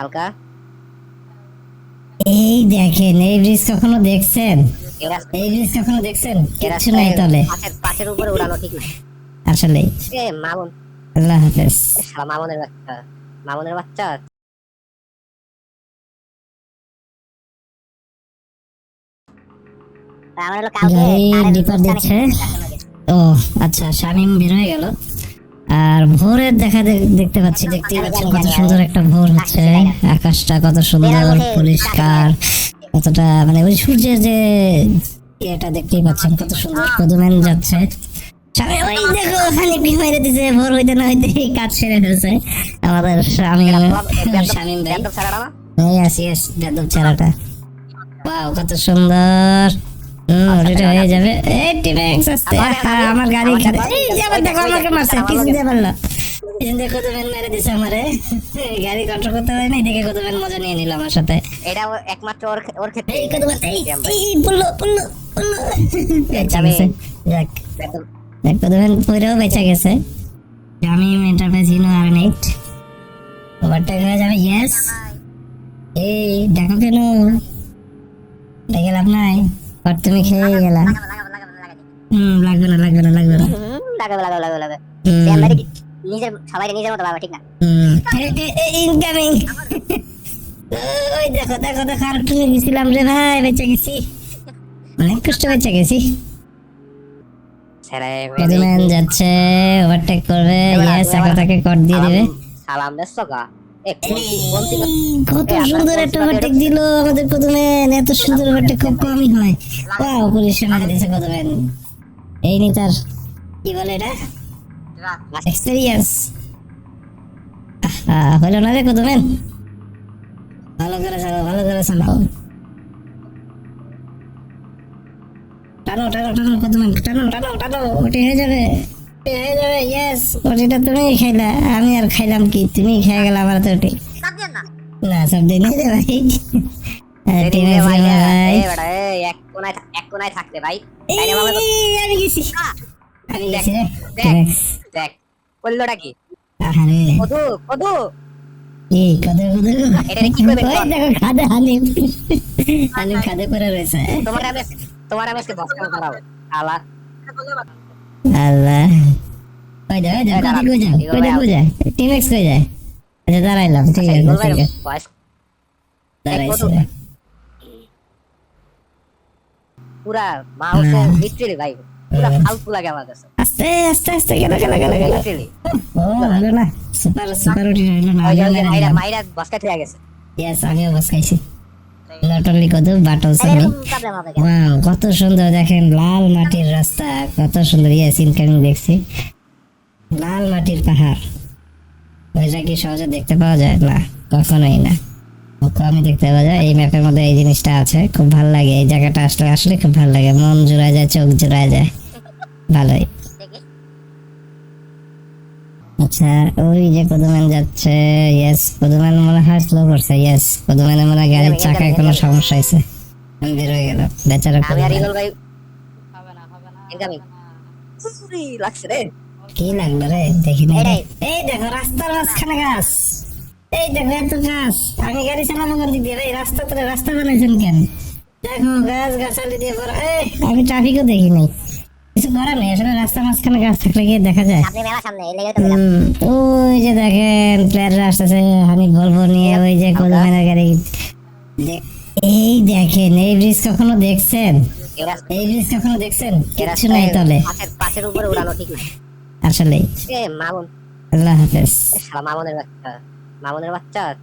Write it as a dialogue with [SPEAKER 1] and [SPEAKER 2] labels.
[SPEAKER 1] হালকা?
[SPEAKER 2] এই দেখেন এই ব্রিজ কখনো দেখছেন?
[SPEAKER 1] এই
[SPEAKER 2] ব্রিজ কখনো দেখছেন?
[SPEAKER 1] এই
[SPEAKER 2] নাই তলে
[SPEAKER 1] পাশের উপরে উড়ানো ঠিক না
[SPEAKER 2] আসলে
[SPEAKER 1] এ মামুন।
[SPEAKER 2] আল্লাহ হাফেজ।
[SPEAKER 1] শালা মামুনের বাচ্চা। মামুনের বাচ্চা? আমার হলো
[SPEAKER 2] গাড়ি ডিপার দিচ্ছে ও আচ্ছা শামিম বের হয়ে গেল। আর ভোরের দেখা দেখতে পাচ্ছি দেখতেই পাচ্ছেন কত সুন্দর একটা ভোর হচ্ছে। আকাশটা কত সুন্দর পরিষ্কার কতটা মানে ওই সূর্যের যে এটা দেখতেই পাচ্ছেন কত সুন্দর কদমেন যাচ্ছে। ওই দেখো মেরে দিছে ভোর হইতে না হইতে কাজ সেরে ফেলছে। আমাদের ভাই। বেদব চেহারাটা ওয়াও কত সুন্দর। ওটা হয়ে যাবে। এই টিমেক্স আসতে আমার গাড়ি এই যে আবার দেখো আমাকে মারছে কিছু দিয়ে পারল এই দেখো তো ভ্যান মেরে দিছে আমারে। গাড়ি কন্ট্রোল করতে না দেখে কত ভ্যান মজা নিয়ে নিল আমার সাথে।
[SPEAKER 1] এটা একমাত্র ওর ওর ক্ষেত্রে
[SPEAKER 2] এই কত এই। গেছে যাক কত ভ্যান পরেও বেঁচে গেছে। আমি আর ওভারটেক হয়ে যাবে ইয়েস এই দেখো কেন। দেখে লাভ নাই। আর তুমি খেয়ে গেলা। হুম লাগবে না লাগবে না লাগবে না।
[SPEAKER 1] লাগাবে লাগাবে লাগাবে লাগাবে। নিজের সবাই নিজের মতো বাবা ঠিক না?
[SPEAKER 2] ইনকামিং ওই দেখো দেখো দেখো আর তুমি গেছিলাম রে ভাই বেঁচে গেছি। অনেক কষ্ট বেঁচে গেছি। যাচ্ছে ওভারটেক করবে ইয়েস এখন তাকে কট দিয়ে দিবে।
[SPEAKER 1] সালাম দেশ কোন কোন
[SPEAKER 2] কত সুন্দর একটা ওভারটেক দিল আমাদের প্রথমে এত সুন্দর ওভারটেক খুব কমই হয়। ওয়াও মেরে দিয়েছে প্রথমে এই নি তার কি বলে এটা? এক্সপিরিয়েন্স হলো না রে কদমেন ভালো করে চালাও ভালো করে চালাও টানো টানো টানো কদমেন টানো টানো টানো ওটি হয়ে যাবে। ওটিটা তুমি খাইলা আমি আর খাইলাম কি? তুমি খেয়ে গেলা আমার তো ওটি না সব দিন ভাই।
[SPEAKER 1] থাকতে
[SPEAKER 2] আমি গেছি। আমি গেছি
[SPEAKER 1] দেখ দেখ। করলোটা কি?
[SPEAKER 2] আরে
[SPEAKER 1] কদু কদু।
[SPEAKER 2] এই কদর কদর
[SPEAKER 1] এটা কি করবে?
[SPEAKER 2] ওই দেখো খাদে করে রয়েছে।
[SPEAKER 1] তোমার আমি তোমার আমি আজকে বস্তা করাবো আলা।
[SPEAKER 2] আল্লাহ ওই দে ওই দে কোথায় কই যায় কোথায় কই যায় টিম এক্স কই যায় আচ্ছা দাঁড়াইলাম ঠিক আছে ঠিক আছে দাঁড়াইছি।
[SPEAKER 1] পুরা মাউসে। লিটারালি ভাই পুরা ফালতু লাগে আমার কাছে
[SPEAKER 2] আস্তে আস্তে আস্তে গেল গেল গেল গেল ও হলো না সুপার সুপার উঠি হলো না
[SPEAKER 1] মাইরা বস্তা থেকে গেছে
[SPEAKER 2] ইয়েস আমিও বস খাইছি নট অনলি কত বাট অলসো? ওয়াও কত সুন্দর দেখেন লাল মাটির রাস্তা কত সুন্দর ইয়েস ইনকামিং দেখছি। লাল মাটির পাহাড়। ওইটা কি সহজে দেখতে পাওয়া যায়? না কখনোই না। কমই দেখতে পাওয়া যায়। এই ম্যাপের মধ্যে এই জিনিসটা আছে খুব ভালো লাগে। এই জায়গাটা আসলে আসলে খুব ভালো লাগে। মন জুড়ায় যায় চোখ জুড়ায় যায়। ভালোই। আচ্ছা ওই যে কদমেন যাচ্ছে ইয়েস কদমেন মনে হয় স্লো করছে ইয়েস কদমেনের মনে হয় গাড়ির চাকায় কোনো সমস্যা হয়েছে। আমি বের হয়ে গেল বেচারা
[SPEAKER 1] আমি আর ইগল ভাই লাগছে রে।
[SPEAKER 2] কি লাগল রে? দেখি না এই দেখো রাস্তার মাঝখানে গাছ। এই দেখো এত গাছ। আমি গাড়ি চালাবো কোন দিক দিয়ে রে রাস্তা তো রাস্তা বানাইছেন কেন? দেখো গাছ গাছালি দিয়ে ভরা এই আমি ট্রাফিকও দেখি নাই। কিছু করার নেই আসলে রাস্তার মাঝখানে গাছ থাকলে গিয়ে দেখা যায়।
[SPEAKER 1] আপনি মেলা সামনে এই লেগে তো
[SPEAKER 2] ওই যে দেখেন প্লেয়াররা আসতেছে ভলভো নিয়ে ওই যে গাড়ি এই দেখেন এই ব্রিজ কখনো দেখছেন?
[SPEAKER 1] এই
[SPEAKER 2] ব্রিজ কখনো দেখছেন? কিচ্ছু নাই তলে।
[SPEAKER 1] পাশের উপরে উড়ানো ঠিক না
[SPEAKER 2] আসলে
[SPEAKER 1] মামুন।
[SPEAKER 2] আল্লাহ হাফেজ।
[SPEAKER 1] মামুনের বাচ্চা। মামুনের বাচ্চা?